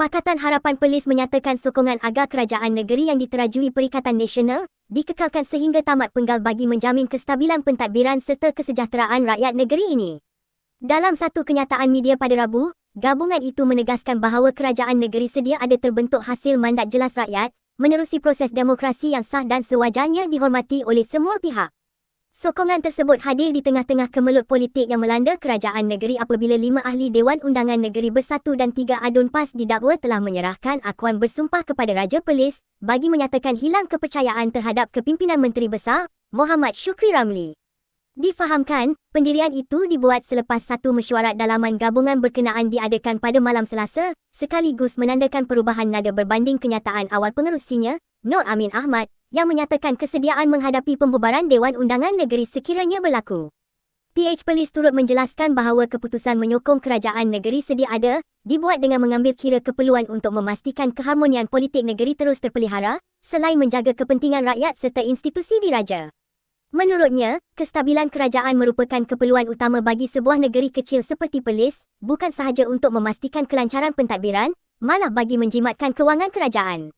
Pakatan Harapan Perlis menyatakan sokongan agar kerajaan negeri yang diterajui Perikatan Nasional dikekalkan sehingga tamat penggal bagi menjamin kestabilan pentadbiran serta kesejahteraan rakyat negeri ini. Dalam satu kenyataan media pada Rabu, gabungan itu menegaskan bahawa kerajaan negeri sedia ada terbentuk hasil mandat jelas rakyat menerusi proses demokrasi yang sah dan sewajarnya dihormati oleh semua pihak. Sokongan tersebut hadir di tengah-tengah kemelut politik yang melanda kerajaan negeri apabila lima ahli Dewan Undangan Negeri Bersatu dan tiga adun PAS didakwa telah menyerahkan akuan bersumpah kepada Raja Perlis bagi menyatakan hilang kepercayaan terhadap kepimpinan Menteri Besar Muhammad Syukri Ramli. Difahamkan, pendirian itu dibuat selepas satu mesyuarat dalaman gabungan berkenaan diadakan pada malam Selasa, sekaligus menandakan perubahan nada berbanding kenyataan awal pengerusinya, Nur Amin Ahmad, yang menyatakan kesediaan menghadapi pembubaran Dewan Undangan Negeri sekiranya berlaku. PH Polis turut menjelaskan bahawa keputusan menyokong kerajaan negeri sedia ada dibuat dengan mengambil kira keperluan untuk memastikan keharmonian politik negeri terus terpelihara selain menjaga kepentingan rakyat serta institusi diraja. Menurutnya, kestabilan kerajaan merupakan keperluan utama bagi sebuah negeri kecil seperti Perlis, bukan sahaja untuk memastikan kelancaran pentadbiran, malah bagi menjimatkan kewangan kerajaan.